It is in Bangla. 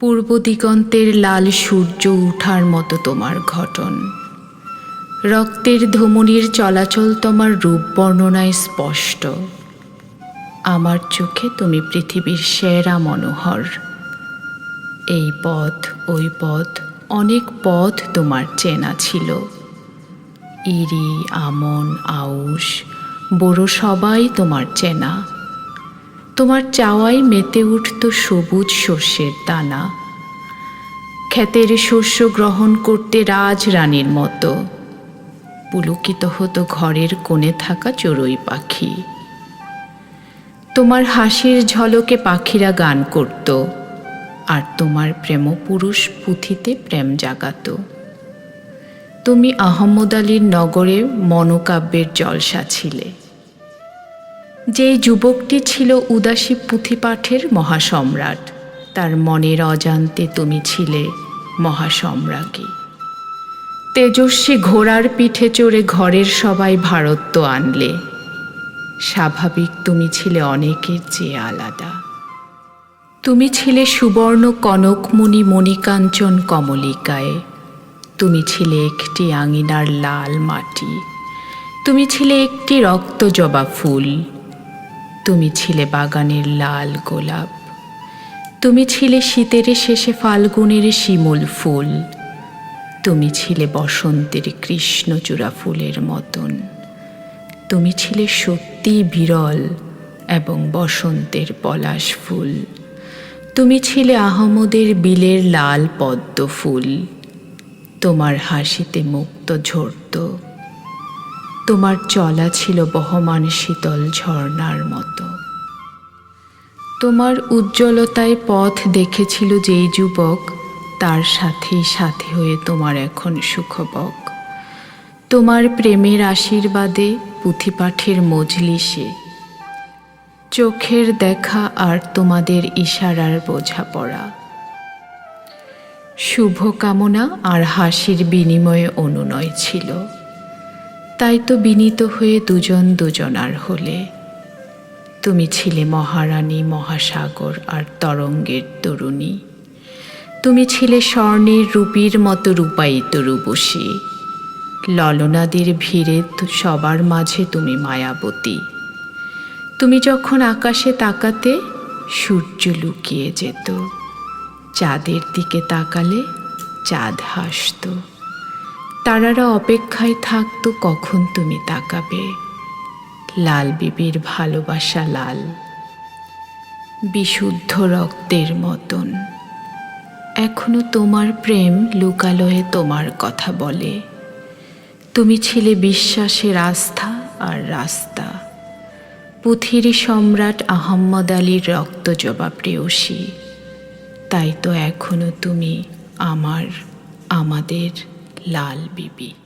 পূর্ব দিগন্তের লাল সূর্য উঠার মতো তোমার ঘটন। রক্তের ধমনির চলাচল তোমার রূপ বর্ণনায় স্পষ্ট। আমার চোখে তুমি পৃথিবীর সেরা মনোহর। এই পথ, ওই পথ, অনেক পথ তোমার চেনা ছিল। ইরি, আমন, আউশ বড় সবাই তোমার চেনা। তোমার চাওয়ায় মেতে উঠত সবুজ শস্যের দানা। ক্ষেতের শস্য গ্রহণ করতে রাজ রানীর মতো। পুলকিত হতো ঘরের কোণে থাকা চড়ুই পাখি। তোমার হাসির ঝলকে পাখিরা গান করত, আর তোমার প্রেম পুরুষ পুঁথিতে প্রেম জাগাত। তুমি আহম্মদ আলীর নগরে মনোকাব্যের জলসা ছিলে। যেই যুবকটি ছিল উদাসী পুঁথিপাঠের মহাসম্রাট, তার মনের অজান্তে তুমি ছিলে মহাসম্রাজ্ঞী। তেজস্বী ঘোড়ার পিঠে চড়ে ঘরের সবাই ভারত্ব আনলে। স্বাভাবিক তুমি ছিলে অনেকের চেয়ে আলাদা। তুমি ছিলে সুবর্ণ কনকমণি মণিকাঞ্চন কমলিকায়। তুমি ছিলে একটি আঙিনার লাল মাটি। তুমি ছিলে একটি রক্ত জবা ফুল। তুমি ছিলে বাগানের লাল গোলাপ। তুমি ছিলে শীতের শেষে ফাল্গুনের শিমুল ফুল। তুমি ছিলে বসন্তের কৃষ্ণচূড়া ফুলের মতন। তুমি ছিলে সত্যি বিরল এবং বসন্তের পলাশ ফুল। তুমি ছিলে আহমদের বিলের লাল পদ্ম ফুল। তোমার হাসিতে মুক্ত ঝরত তোমার চলা ছিল বহমান শীতল ঝর্ণার মতো। তোমার উজ্জ্বলতায় পথ দেখেছিল যেই যুবক, তার সাথেই সাথে হয়ে তোমার এখন সুখবক। তোমার প্রেমের আশীর্বাদে পুঁথিপাঠের মজলিসে। চোখের দেখা আর তোমাদের ইশারার বোঝাপড়া। শুভকামনা আর হাসির বিনিময়ে অনুনয় ছিল। তাই তো বিনীত হয়ে দুজন দুজনার হলে। তুমি ছিলে মহারানী, মহাসাগর আর তরঙ্গের তরুণী। তুমি ছিলে স্বর্ণের রূপীর মতো রূপায়িত রূপসী। ললনাদির ভিড়ে সবার মাঝে তুমি মায়াবতী। তুমি যখন আকাশে তাকাতে সূর্য লুকিয়ে যেত। চাঁদের দিকে তাকালে চাঁদ হাসত। তারারা অপেক্ষায় থাকতো কখন তুমি তাকাবে? লাল বিবির ভালোবাসা লাল, বিশুদ্ধ রক্তের মতন। এখনও তোমার প্রেম লুকালয়ে তোমার কথা বলে। তুমি ছিলে বিশ্বাসের আস্থা আর রাস্তা। পুথির সম্রাট আহম্মদ আলীর রক্তজবা প্রেয়সী। তাই তো এখনও তুমি আমার, আমাদের লাল বিবি।